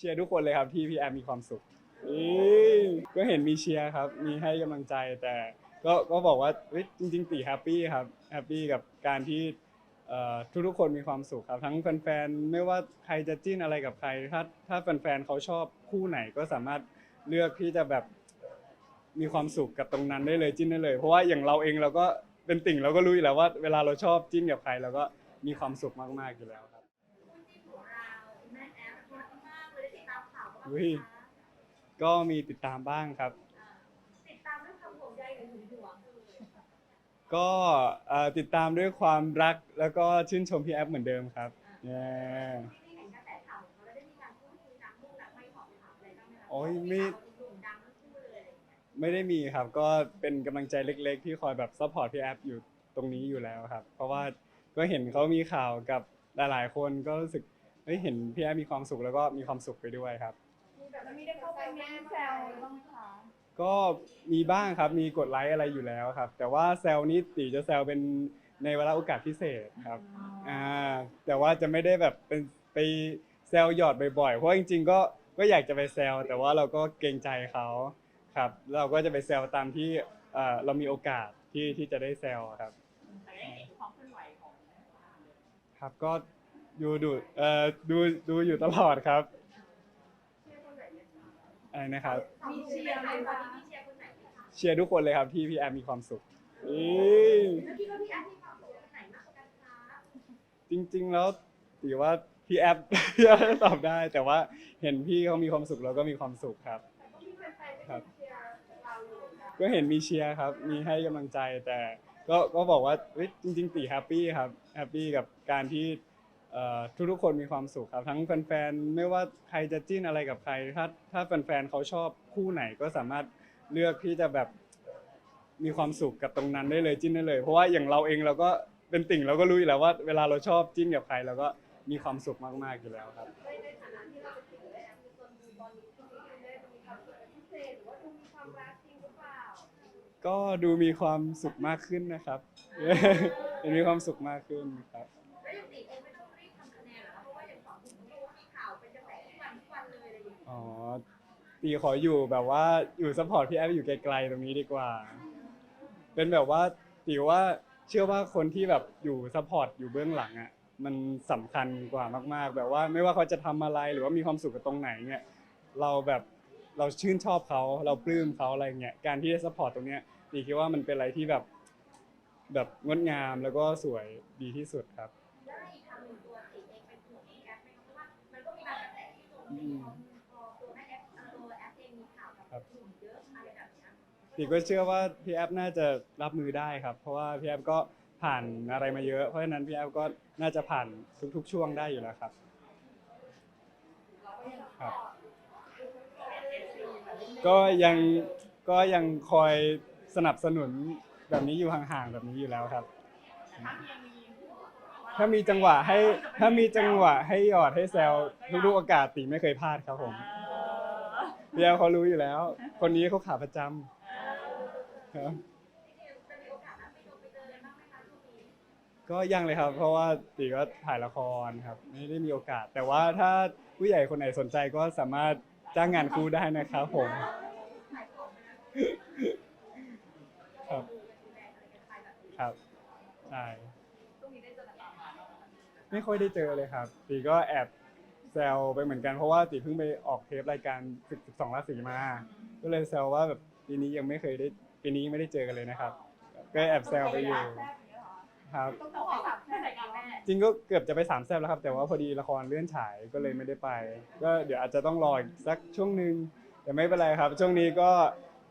เชียร์ทุกคนเลยครับที่พี่แอมมีความสุขอีก็เห็นมีเชียร์ครับ มีให้กำลังใจแต่ก็ก็บอกว่าเฮ้ยจริง ๆ ตีแฮปปี้ครับแฮปปี้กับการที่เอ่อทุกๆคนมีความสุขครับ ทั้งแฟนๆไม่ว่าใครจะจิ้นอะไรกับใคร ถ้าถ้าแฟนๆเขาชอบคู่ไหนก็สามารถเลือกที่จะแบบมีความสุขกับตรงนั้นได้เลยจิ้นได้เลย เพราะว่าอย่างเราเองเราก็เป็นติ่งเราก็รู้อยู่แล้วว่า เวลาเราชอบจิ้นกับใครเราก็มีความสุขมากๆอยู่แล้วครับ อุ้ยคะก็มีติดตามบ้างครับ ติดตามด้วยความห่วงใยหรือหึงหวงก็เอ่อติดตามด้วยความรักแล้วก็ชื่นชมพี่แอฟเหมือนเดิมครับเย้ที่ได้เห็นกระแสข่าวของเขาแล้วได้มีการพูดคุยนักมุ่งนักไม่ขอถามอะไรบ้างไหมคะโอ้ยไม่ข่าวโด่งดังทั้งคู่เลยอะไรอย่างเงี้ยไม่ได้มีครับ ก็เป็นกำลังใจเล็กๆ ที่คอยแบบซัพพอร์ตพี่แอฟอยู่ตรงนี้อยู่แล้วครับ เพราะว่าก็เห็นเขามีข่าวกับหลายๆคนก็รู้สึกเฮ้ยเห็นพี่แอฟมีความสุขแล้วก็มีความสุขไปด้วยครับมี แบบแล้วมีได้เข้าไปเม้นแซวบ้างไหมคะก็มีบ้างครับมีกดไลค์อะไรอยู่แล้วครับ แต่ว่าแซลนี้ตีจะแซลเป็นในเวลาโอกาสพิเศษครับอ่าแต่ว่าจะไม่ได้แบบเป็นไปแซลหยอดบ่อยๆเพราะจริงๆก็ก็อยากจะไปแซลแต่ว่าเราก็เกรงใจเขาครับเราก็จะไปแซลตามที่เอ่อเรามีโอกาสที่ที่จะได้แซลครับ แต่ได้เห็นความเคลื่อนไหวของครับก็ดูดูเอ่อดูดูอยู่ตลอดครับ อะไรนะครับ มีเชียร์ไหมคะมีเชียร์คนไหนไหมคะเชียร์ทุกคนเลยครับที่พี่แอมมีความสุขอีแล้วคิดว่าพี่แอฟมีความสุขคนไหนมากกว่ากันคะจริง ๆ แล้วถือว่าพี่แอฟพี่แอฟตอบได้ แต่ว่าเห็นพี่เขามีความสุขเราก็มีความสุขครับ แต่ก็มีแฟนๆที่ครับเชียร์เราอยู่นะก็เห็นมีเชียร์ครับ มีให้กำลังใจแต่ ก็ก็บอกว่าเฮ้ยจริง ๆ ตีแฮปปี้ครับแฮปปี้กับการที่เอ่อ ทุกๆคนมีความสุขครับ ทั้งแฟนๆไม่ว่าใครจะจิ้นอะไรกับใคร ถ้าถ้าแฟนๆเขาชอบคู่ไหนก็สามารถเลือกที่จะแบบมีความสุขกับตรงนั้นได้เลยจิ้นได้เลย เพราะว่าอย่างเราเองเราก็เป็นติ่งเราก็รู้อยู่แล้วว่าเวลาเราชอบจิ้นกับใครเราก็มีความสุขมากๆอยู่แล้วครับ ในในฐานะที่เราเป็นติ่งและแอฟมีคนดูบอลลูนที่มีได้มีความสุขเป็นพิเศษหรือว่าดูมีความรักจริงหรือเปล่าก็ดูมีความสุขมากขึ้นนะครับเห็นมีความสุขมากขึ้นครับ อ๋อตีขออยู่แบบว่าอยู่ซัพพอร์ตพี่แอฟอยู่ไกลๆตรงนี้ดีกว่า เป็นแบบว่าตีว่าเชื่อว่าคนที่แบบอยู่ซัพพอร์ตอยู่เบื้องหลังอะมันสำคัญกว่ามาก ๆ แบบว่าไม่ว่าเขาจะทำอะไรหรือว่ามีความสุขกับตรงไหนเนี่ยเราแบบเราชื่นชอบเขาเราปลื้มเขาอะไรเงี้ยการที่ได้ซัพพอร์ตตรงเนี้ยตีคิดว่ามันเป็นอะไรที่แบบแบบงดงามแล้วก็สวยดีที่สุดครับีก็เชื่อว่าพี่แอฟน่าจะรับมือได้ครับ เพราะว่าพี่แอฟก็ผ่านอะไรมาเยอะ เพราะฉะนั้นพี่แอฟก็น่าจะผ่านทุกๆช่วงได้อยู่แล้วครับครับ ก็ยังก็ยังคอยสนับสนุนแบบนี้อยู่ห่างๆแบบนี้อยู่แล้วครับ ถ้ามีจังหวะให้ถ้ามีจังหวะให้หยอดให้แซวทุกๆโอกาสตีไม่เคยพลาดครับผมพี่แอฟเขารู้อยู่แล้ว คนนี้เขาขาประจำ ครับก็ยังเลยครับ เพราะว่าตีก็ถ่ายละครครับ ไม่ได้มีโอกาส แต่ว่าถ้าผู้ใหญ่คนไหนสนใจก็สามารถจ้างงานครูได้นะครับผม ครับ ครับใช่ไม่ค่อยได้เจอเลยครับ ตีก็แอบแซวไปเหมือนกันเพราะว่าตีเพิ่งไปออกเทปรายการศึก12ราศีมา ก็เลยแซวว่าแบบปีนี้ยังไม่เคยได้ ปีนี้ยังไม่ได้เจอกันเลยนะครับ ก็แอบแซวไปอยู่ครับ ต้องบอกว่าแค่ไหนกันแม่จริงก็เกือบจะไปสามแซบแล้วครับ แต่ว่าพอดีละครเลื่อนฉายก็เลยไม่ได้ไป ก็เดี๋ยวอาจจะต้องรออีกสักช่วงหนึ่งแต่ไม่เป็นไรครับ ช่วงนี้ก็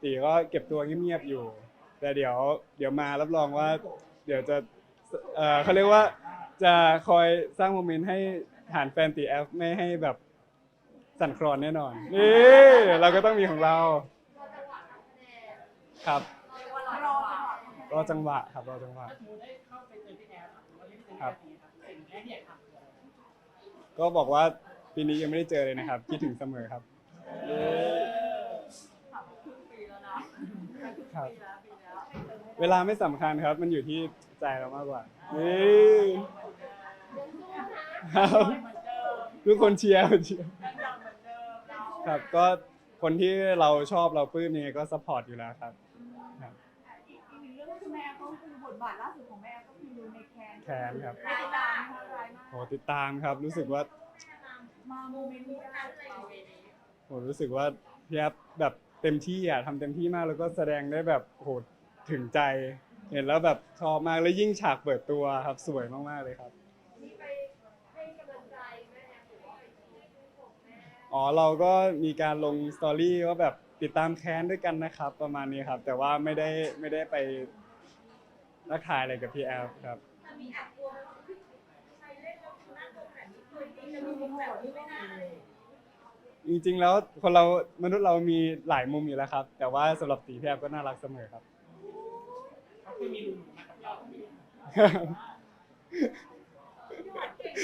ตีก็เก็บตัวเงียบๆอยู่ แต่เดี๋ยวเดี๋ยวมารับรองว่า เดี๋ยวจะเออเขาเรียกว่าจะคอยสร้างโมเมนต์ให้ฐานแฟนตีแอฟไม่ให้แบบสั่นคลอนแน่นอนนี่เราก็ต้องมีของเรา ครับรอจังหวะรอจังหวะรอจังหวะครับรอจังหวะ ถ้าสมมติได้เข้าไปเจอพี่แอฟอะหรือว่าได้เจอพี่แอฟอย่างเงี้ยครับสิ่งแรกที่อยากทำคืออะไรก็บอกว่าปีนี้ยังไม่ได้เจอเลยนะครับ คิดถึงเสมอครับเย้ถามครึ่งปีแล้วนะครับปีแล้วปีแล้วเวลาไม่สำคัญครับ มันอยู่ที่ใจเรามากกว่านี่ครับเหมือนเดิมทุกคนเชียร์เชียร์ยังยังเหมือนเดิมครับ ก็คนที่เราชอบเราปลื้มยังไงก็สปอร์ตอยู่แล้วครับครับ คือแม่ก็คือบทบาทล่าสุดของแม่ก็คือดูในแคนแคนครับร้ายมากร้ายมากโหติดตามครับรู้สึกว่ามาโมเมนต์นี้ได้เราโหรู้สึกว่าพี่แอฟแบบเต็มที่อะทำเต็มที่มากแล้วก็แสดงได้แบบโหถึงใจ เห็นแล้วแบบชอบมากแล้วยิ่งฉากเปิดตัวครับสวยมากๆเลยครับ มีไปให้กำลังใจแม่แอฟหรือว่าไปที่ดูของแม่อ๋อเราก็มีการลงสตอรี่ว่าแบบติดตามแค้นด้วยกันนะครับ ประมาณนี้ครับ แต่ว่าไม่ได้ไม่ได้ไป นักถ่ายอะไรกับพี่แอฟครับ แต่มีแอบกลัวไหมว่าเฮ้ยใครเล่นแล้วหน้าตรงแบบนี้เคยจริงจะมีมุมแบบนี้ไม่น่าเลยจริงๆแล้วคนเรามนุษย์เรามีหลายมุมอยู่แล้วครับ แต่ว่าสำหรับตีพี่แอฟก็น่ารักเสมอครับ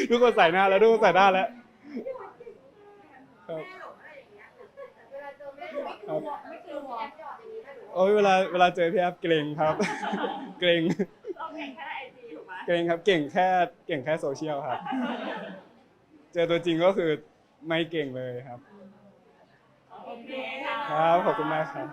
ทุกคนใส่หน้าแล้วทุกคนใส่หน้าแล้ว ครับ แม่หลงอะไรอย่างเงี้ยเวลาเจอแม่หลงครับไม่กลัว โอ้ยเวลาเวลาเจอพี่แอฟเกรงครับ เกรงเราแข่งแค่ไอจีถูกไหมเกรงครับเก่งแค่เก่งแค่โซเชียลครับ เจอตัวจริงก็คือไม่เก่งเลยครับ โอเคครับขอบคุณมากครับ